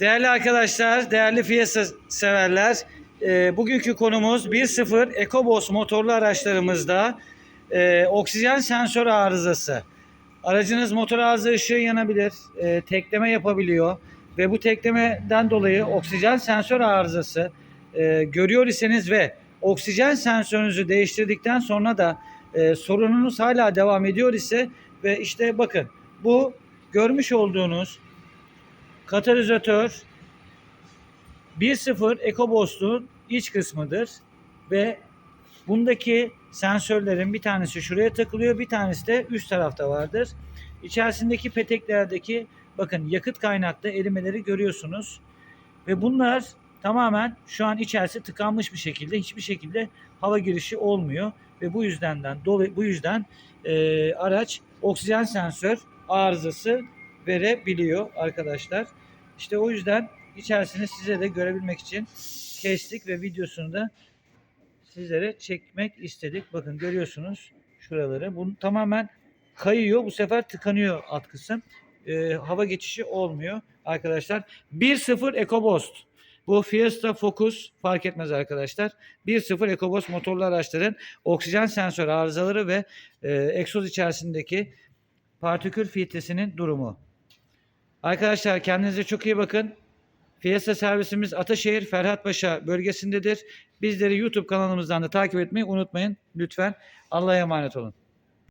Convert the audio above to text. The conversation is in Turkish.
Değerli arkadaşlar, değerli Fiesta severler, e, bugünkü konumuz 1.0 EcoBoost motorlu araçlarımızda e, oksijen sensör arızası. Aracınız motor arıza ışığı yanabilir, e, tekleme yapabiliyor ve bu teklemeden dolayı oksijen sensör arızası e, görüyor iseniz ve oksijen sensörünüzü değiştirdikten sonra da e, sorununuz hala devam ediyor ise ve işte bakın bu görmüş olduğunuz katalizatör 1.0 EcoBoost'un iç kısmıdır ve bundaki sensörlerin bir tanesi şuraya takılıyor, bir tanesi de üst tarafta vardır. İçerisindeki peteklerdeki bakın yakıt kaynaklı erimeleri görüyorsunuz. Ve bunlar tamamen şu an içerisi tıkanmış bir şekilde hiçbir şekilde hava girişi olmuyor ve bu yüzdenden dolayı bu yüzden e, araç oksijen sensör arızası verebiliyor arkadaşlar. İşte o yüzden içerisini size de görebilmek için kestik ve videosunu da sizlere çekmek istedik. Bakın görüyorsunuz şuraları. Bu tamamen kayıyor. Bu sefer tıkanıyor alt kısım. Ee, hava geçişi olmuyor arkadaşlar. 1.0 EcoBoost. Bu Fiesta Focus fark etmez arkadaşlar. 1.0 EcoBoost motorlu araçların oksijen sensör arızaları ve e, egzoz içerisindeki partikül filtresinin durumu. Arkadaşlar kendinize çok iyi bakın. Fiesta servisimiz Ataşehir Ferhatpaşa bölgesindedir. Bizleri YouTube kanalımızdan da takip etmeyi unutmayın lütfen. Allah'a emanet olun.